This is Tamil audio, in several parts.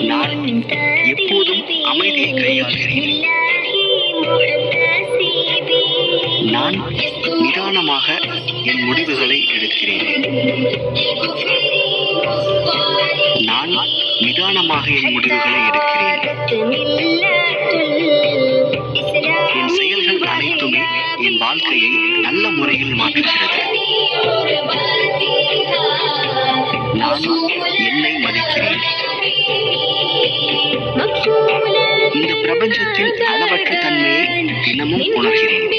நான் எப்போதும் அமைதியை கையாளுகிறேன் நான் நிதானமாக என் முடிவுகளை எடுக்கிறேன். நான் நிதானமாக என் முடிவுகளை எடுக்கிறேன். என் செயல்கள் அனைத்துமே என் வாழ்க்கையை நல்ல முறையில் மாற்றுகிறது. நான் என்னை மதிக்கிறேன். இந்த பிரபஞ்சத்தின் அளவற்ற தன்மையை தினமும் உணர்கிறேன்.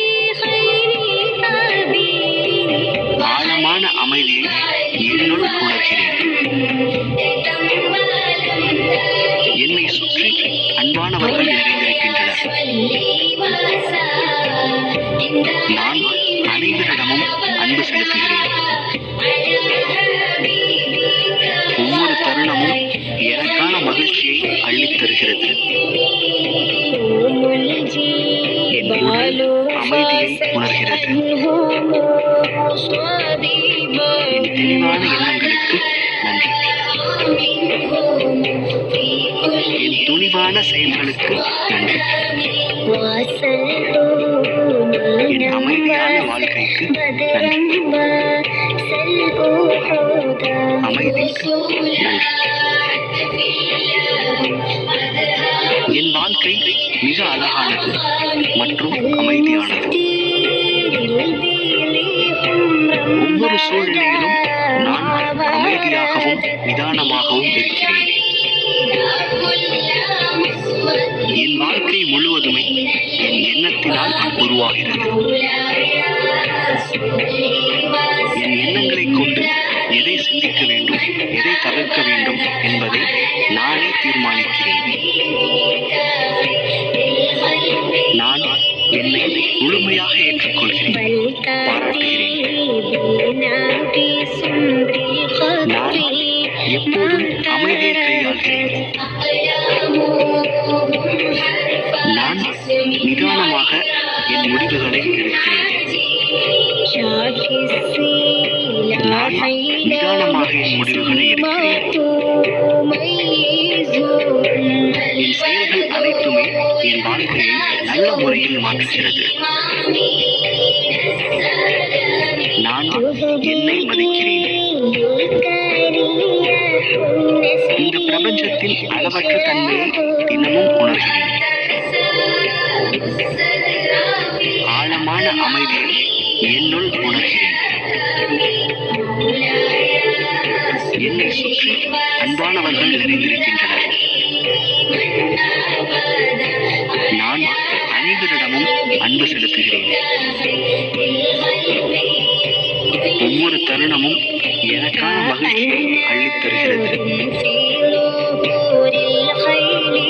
ஆழமான அமைதியை என்னுள் உணர்கிறேன். என்னை சுற்றி அன்பானவர்கள் நிறைந்திருக்கின்றனர். நான் அனைவரிடமும் அன்பு செலுத்துகிறேன். தருகிறது. என் உடல் அமைதியை உணர்கிறது. என் தெளிவான எண்ணங்களுக்கு நன்றி. என் துணிவான செயல்களுக்கு நன்றி. என் அமைதியான வாழ்க்கைக்கு நன்றி. அமைதிக்கு நன்றி. என் வாழ்க்கை மிக அழகானது மற்றும் அமைதியானது. ஒவ்வொரு சூழ்நிலையிலும் நான் அமைதியாகவும் நிதானமாகவும் இருக்கிறேன். என் வாழ்க்கை முழுவதுமே என் எண்ணத்தினால் உருவாகிறது. என் எண்ணங்களைக் கொண்டு எதை சிந்திக்க வேண்டும் எதை தவிர்க்க வேண்டும் என்பதை நானே தீர்மானிக்கிறேன். முழுமையாக ஏற்றுக்கொள்கிறேன். எப்போதும் அமைதியை கையாள்கிறேன் நான் நிதானமாக என் முடிவுகளை எடுக்கிறேன். நான் நிதானமாக என் முடிவுகளை எடுக்கிறேன். என் வாழ்க்கையை நல்ல முறையில் மாற்றுகிறது. நான் என்னை மதிக்கிறேன் இந்த பிரபஞ்சத்தின் அளவற்ற தன்மையை தினமும் உணர்கிறேன். ஆழமான அமைதியை என்னுள் உணர்கிறேன். என்னை சுற்றி அன்பானவர்கள் நிறைந்திருக்கின்றனர். அன்பு செலுத்துகிறேன். ஒவ்வொரு தருணமும் எனக்கான மகிழ்ச்சியை அள்ளித்தருகிறது.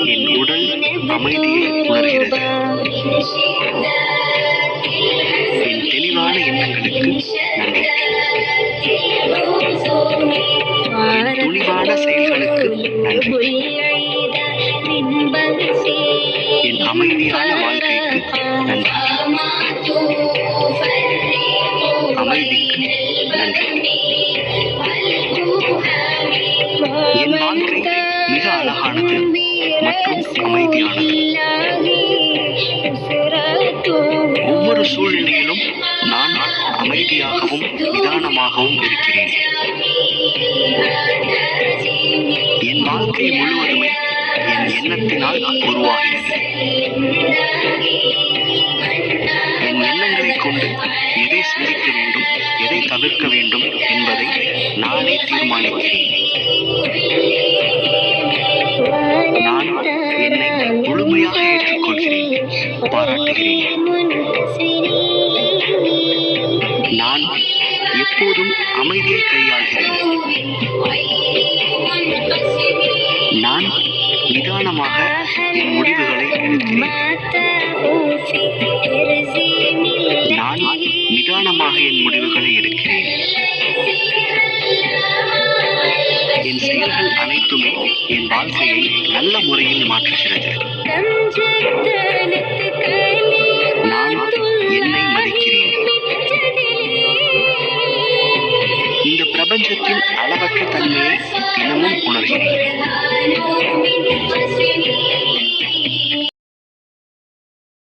என் உடல் அமைதியை உணர்கிறது. என் தெளிவான எண்ணங்களுக்கு நன்றி. என் துணிவான செயல்களுக்கு நன்றி. என் அமைதியான வாழ்க்கை என் வாழ்க்கை மிக அழகானது மற்றும் அமைதியானது ஒவ்வொரு சூழ்நிலையிலும் நான் அமைதியாகவும் நிதானமாகவும் இருக்கிறேன். என் வாழ்க்கை முழுவதும் பாராட்டுகிறேன். நான் எப்போதும் அமைதியை கையாள்கிறேன். நான் நிதானமாக என் முடிவுகளை எடுக்கிறேன். நான் நிதானமாக என் முடிவுகளை எடுக்கிறேன். என் செயல்கள் அனைத்துமே என் வாழ்க்கையை நல்ல முறையில் மாற்றுகிறது. பிரபஞ்சத்தின் அளவற்ற தன்மையை தினமும் உணர்கிறேன்